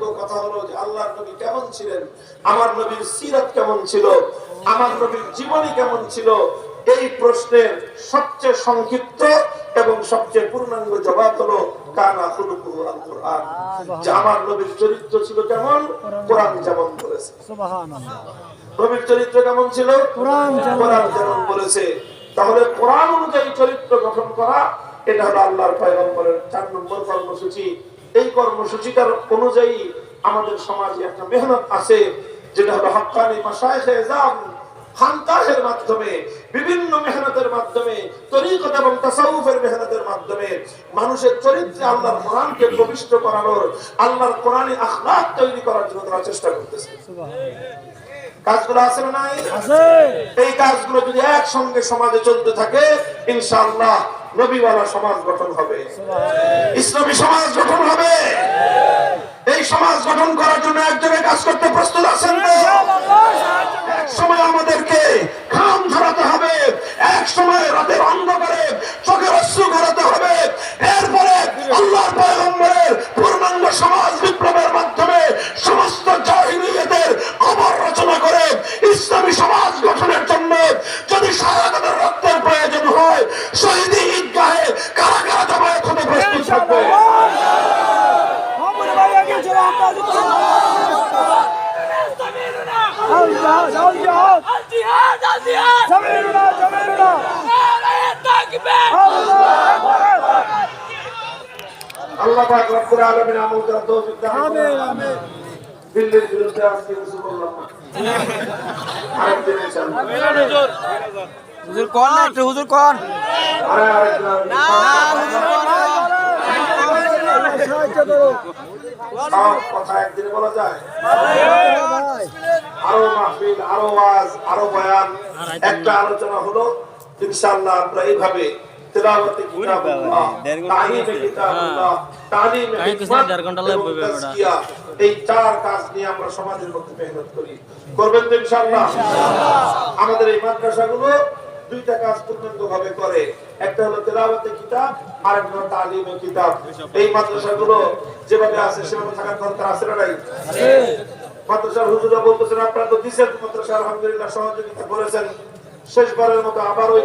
প্রসঙ্গ কথা হলো যে আল্লাহর নবী কেমন ছিলেন? আমার নবীর সিরাত কেমন ছিল? আমার নবীর জীবনী কেমন ছিল? এই প্রশ্নের সবচেয়ে সংক্ষিপ্ত এবং সবচেয়ে পূর্ণাঙ্গ জবাব হলো কানা খুলুকুহু আল কোরআন যে আমার নবীর চরিত্র ছিল কেমন? কোরআন যেমন বলেছে। নবীর চরিত্র কেমন ছিল? কোরআন কোরআন যেমন বলেছে। তাহলে কোরআন অনুযায়ী চরিত্র গঠন করা এটা হলো আল্লাহর পয়গম্বরের চার নম্বর কর্মসূচি। এই কর্মসূচিটার অনুযায়ী আমাদের সমাজে একটা মেহনত আছে যেটা হলো হক্কানি মাসায়েখে খানকাহের মাধ্যমে বিভিন্ন মেহনতের মাধ্যমে তরিকত এবং তাসাউফের মেহনতের মাধ্যমে মানুষের চরিত্রে আল্লাহর কোরআনকে প্রবিষ্ট করানোর আল্লাহর কোরআনে আখলাক তৈরি করার জন্য তারা চেষ্টা করতেছে। কাজগুলো আছে না নাই? এই কাজগুলো যদি একসঙ্গে সমাজে চলতে থাকে ইনশাআল্লাহ নবীওয়ালা সমাজ গঠন হবে ইসলামী সমাজ গঠন হবে এই সমাজ গঠন করার জন্য একজনে কাজ করতে প্রস্তুত আছেন তো? আল্লাহু আকবার আল্লাহ পাক রব্বুল আলামিন আমল তৌফিক দান আমিন আমিন। দিল্লির বিরুদ্ধে আজকে কিছু বললাম না আরেকদিন ইনশাআল্লাহ। হুজুর কোন না হুজুর কোন? আরে সব কথা একদিনে বলা যায়। আরও মাহফিল আরও ওয়াজ আরও বয়ান। একটা আলোচনা হলো ইনশাআল্লাহ আমরা এইভাবে তেলাওয়াতে কিতাবুল্লাহ তালিমে কিতাবুল্লাহ তালিমে হিকমত দেড় ঘণ্টা এবং লাগবে বেটা। তাজকিয়া, এই চার কাজ নিয়ে আমরা সমাজের মধ্যে মেহনত করি। করবেন তো ইনশাআল্লাহ। আমাদের এই মাদ্রাসাগুলো দুইটা কাজ পূর্ণাঙ্গ ভাবে করে। একটা হলো তেলাওয়াতে কিতাব আর একটা হলো তালিমে কিতাব। এই মাদ্রাসাগুলো যেভাবে আছে, সেভাবে থাকার দরকার আছে না নাই? মাদ্রাসার হুজুরা বলতেছেন, আপনারা তো দিচ্ছেন মাদ্রাসা, আলহামদুলিল্লাহ, সহযোগিতা করেছেন। শেষবারের মতো আবার ওই